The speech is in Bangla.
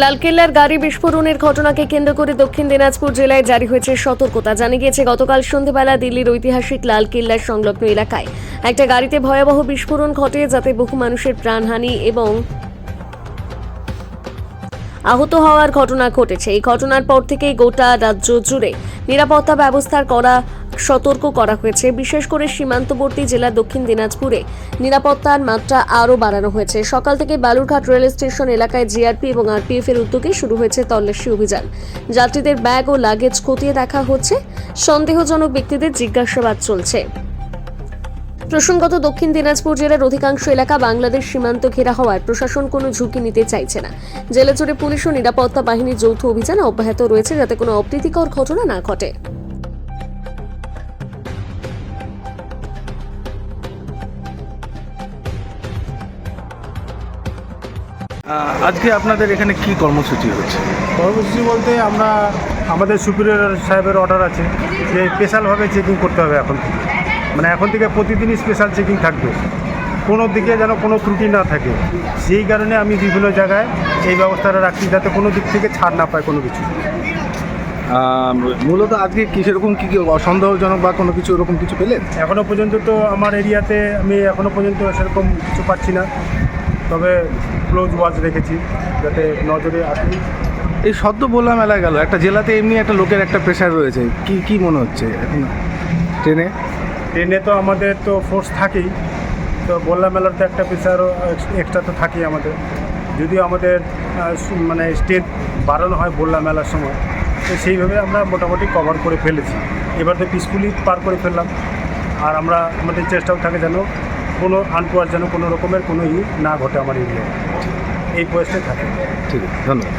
লালকেল্লার গাড়ি বিস্ফোরণের ঘটনাকে কেন্দ্র করে দক্ষিণ দিনাজপুর জেলায় জারি হয়েছে সতর্কতা। জানা গিয়েছে, গতকাল সন্ধ্যেবেলা দিল্লির ঐতিহাসিক লালকেল্লার সংলগ্ন এলাকায় একটা গাড়িতে ভয়াবহ বিস্ফোরণ ঘটে যাতে বহু মানুষের প্রাণহানি এবং আহত হওয়ার ঘটনা ঘটেছে। এই ঘটনার পর থেকেই গোটা রাজ্য জুড়ে নিরাপত্তা ব্যবস্থার করা সতর্ক করা হয়েছে। বিশেষ করে সীমান্তবর্তী জেলা দক্ষিণ দিনাজপুরে নিরাপত্তার মাত্রা আরও বাড়ানো হয়েছে। সকাল থেকে বালুরঘাট রেল স্টেশন এলাকায় জিআরপি এবং আরপিএফ এর উদ্যোগে শুরু হয়েছে তল্লাশি অভিযান। যাত্রীদের ব্যাগ ও লাগেজ খতিয়ে দেখা হচ্ছে। সন্দেহজনক ব্যক্তিদের জিজ্ঞাসাবাদ চলছে। প্রসঙ্গত দক্ষিণ দিনাজপুর জেলার অধিকাংশ এলাকা বাংলাদেশ সীমান্ত ঘেরা হওয়ায় প্রশাসন কোনো ঝুঁকি নিতে চাইছে না। জেলা জুড়ে পুলিশ ও নিরাপত্তা বাহিনীর যৌথ অভিযান অব্যাহত রয়েছে যাতে কোনো অপ্রীতিকর ঘটনা না ঘটে। আজকে আপনাদের এখানে কি কর্মসূচি হচ্ছে কর্মসূচি বলতে আমরা আমাদের সুপিরিয়র সাহেবের অর্ডার আছে যে স্পেশালভাবে চেকিং করতে হবে এখন। মানে এখন থেকে প্রতিদিনই স্পেশাল চেকিং থাকবে। কোনো দিকে যেন কোনো ত্রুটি না থাকে। সেই কারণে আমি বিভিন্ন জায়গায় এই ব্যবস্থাটা রাখছি যাতে কোনো দিক থেকে ছাড় না পায় কোনো কিছু। মূলত আজকে কি সেরকম কী কি অসন্দেহজনক বা কোনো কিছু এরকম কিছু পেলেন এখনও পর্যন্ত তো আমার এরিয়াতে আমি এখনও পর্যন্ত সেরকম কিছু পাচ্ছি না। তবে ক্লোজ ওয়াচ রেখেছি যাতে নজরে আসি। এই সদ্য বললাম মেলায় গেল একটা জেলাতে এমনি একটা লোকের একটা প্রেশার রয়েছে। কি কি মনে হচ্ছে এখন? ট্রেনে? ট্রেনে তো আমাদের তো ফোর্স থাকেই। তো বললাম মেলার তো একটা প্রেশারও এক্সট্রা তো থাকেই আমাদের। যদিও আমাদের মানে স্টেট বাড়ানো হয় বললাম মেলার সময়, তো সেইভাবে আমরা মোটামুটি কভার করে ফেলেছি। এবার তো পিসফুলি পার করে ফেললাম। আর আমরা, আমাদের চেষ্টাও থাকে যেন কোনো আনটোয়ার যেন কোনো রকমের কোনো ই না ঘটে আমার এরিয়ায় এই প্রয়াসটাই থাকে। ঠিক আছে, ধন্যবাদ।